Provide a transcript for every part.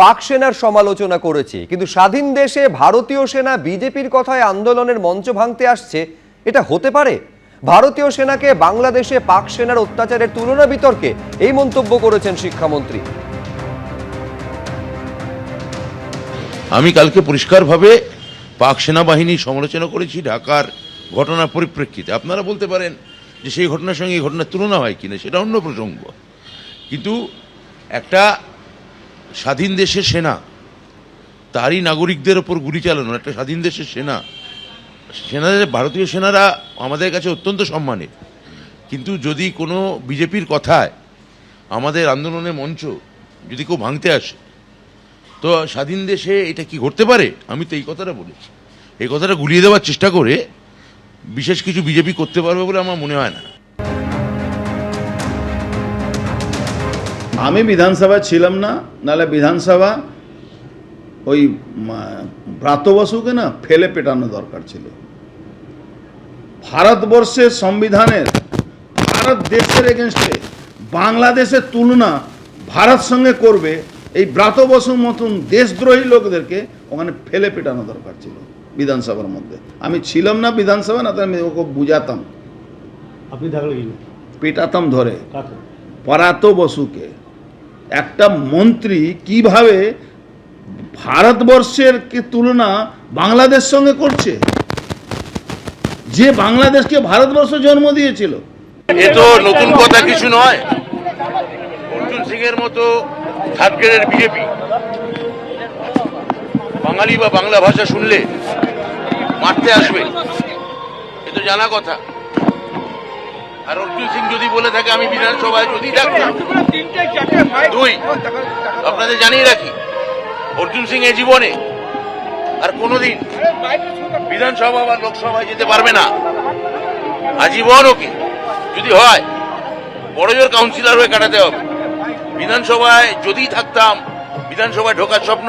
পাক সেনার সমালোচনা করেছে। কিন্তু স্বাধীন দেশে ভারতীয় সেনা বিজেপির কথায় আন্দোলনের মঞ্চ ভাঙতে আসছে, এটা হতে পারে? ভারতীয় সেনাকে বাংলাদেশে পাক সেনার অত্যাচারের তুলনা বিতর্কে এই মন্তব্য করেছেন শিক্ষামন্ত্রী। আমি কালকে পরিষ্কারভাবে পাক সেনাবাহিনীর সমালোচনা করেছি ঢাকার ঘটনার পরিপ্রেক্ষিতে। আপনারা বলতে পারেন যে সেই ঘটনার সঙ্গে এই ঘটনার তুলনা হয় কিনা, সেটা অন্য প্রসঙ্গ। কিন্তু একটা স্বাধীন দেশের সেনা, তারই নাগরিকদের ওপর গুলি চালানো, একটা স্বাধীন দেশের সেনা। সেনাদের ভারতীয় সেনারা আমাদের কাছে অত্যন্ত সম্মানের। কিন্তু যদি কোনো বিজেপির কথায় আমাদের আন্দোলনের মঞ্চ যদি কেউ ভাঙতে আসে, তো স্বাধীন দেশে এটা কি ঘটতে পারে? আমি তো এই কথাটা বলেছি। এই কথাটা গুলিয়ে দেওয়ার চেষ্টা করে বিশেষ কিছু বিজেপি করতে পারবে বলে আমার মনে হয় না। আমি বিধানসভায় ছিলাম না নাহলে বিধানসভা ওই মা- ব্রাত বসুকে না ফেলে পেটানো দরকার ছিল। ভারতবর্ষের সংবিধানের ভারত দেশের এগেনস্টে বাংলাদেশের তুলনা ভারত সঙ্গে করবে এই ব্রাত বসুর মতন দেশদ্রোহী লোকদেরকে ওখানে ফেলে পেটানো দরকার ছিল বিধানসভার মধ্যে। আমি ছিলাম না বিধানসভা না আমি ওকে বুঝাতাম। আপনি পেটাতাম ধরে। পরাত বসুকে একটা মন্ত্রী কীভাবে ভারতবর্ষের তুলনা বাংলাদেশ সঙ্গে করছে? যে বাংলাদেশকে ভারতবর্ষ জন্ম দিয়েছিল। এ তো নতুন কথা কিছু নয়। অর্জুন সিং এর মতো বিজেপি। বাঙালি বা বাংলা ভাষা শুনলে মারতে আসবে। এ তো জানা কথা। আর অর্জুন সিং যদি বলে থাকে, আমি বিধানসভায় যদি থাকতাম দুই আপনাদের জানিয়ে রাখি, অর্জুন সিং এ জীবনে আর কোনোদিন বিধানসভা বা লোকসভায় যেতে পারবে না। আজীবন ওকে, যদি হয়, বড় জোর কাউন্সিলর হয়ে কাটাতে হবে। বিধানসভায় যদি থাকতাম, বিধানসভায় ঢোকার স্বপ্ন,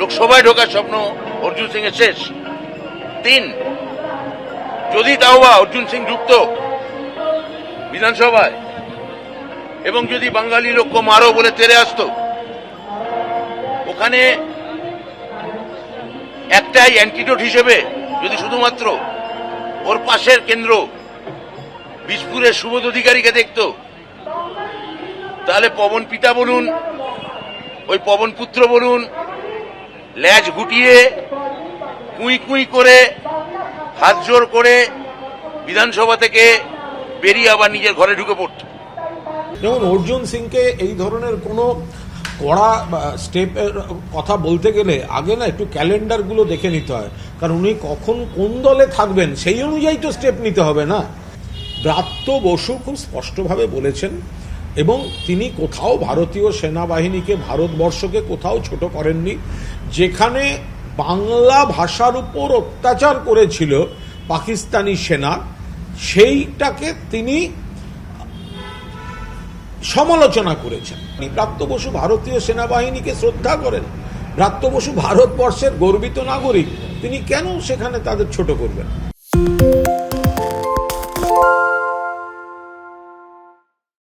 লোকসভায় ঢোকার স্বপ্ন অর্জুন সিং এর শেষ। তিন, যদি তাও বা অর্জুন সিং যুক্ত, বিধানসভায় এবং যদি বাঙালি লোক মারো বলে তেরে আসতো, ওখানে একটাই অ্যান্টিডোট হিসেবে যদি শুধুমাত্র ওর পাশের কেন্দ্র বিজপুরের সুবোধ অধিকারীকে দেখত, তাহলে পবন পিতা বলুন, ওই পবন পুত্র বলুন, ল্যাজ গুটিয়ে কুঁই কুঁই করে, হাত জোর করে বিধানসভা থেকে বেরিয়ে আবার নিজের ঘরে ঢুকে পড়ত। যেমন অর্জুন সিংকে এই ধরনের কোনো কড়া স্টেপের কথা বলতে গেলে আগে না একটু ক্যালেন্ডারগুলো দেখে নিতে হয়। কারণ উনি কখন কোন দলে থাকবেন সেই অনুযায়ী তো স্টেপ নিতে হবে না। ব্রাত্য বসু খুব স্পষ্টভাবে বলেছেন এবং তিনি কোথাও ভারতীয় সেনাবাহিনীকে, ভারতবর্ষকে কোথাও ছোট করেননি। যেখানে বাংলা ভাষার উপর অত্যাচার করেছিল পাকিস্তানি সেনা, সেইটাকে তিনি সমালোচনা করেছেন। প্রাপ্ত বসু ভারতীয় সেনাবাহিনীকে শ্রদ্ধা করেন। প্রাপ্ত বসু ভারতবর্ষের গর্বিত নাগরিক। তিনি কেন সেখানে তাদের ছোট করবেন?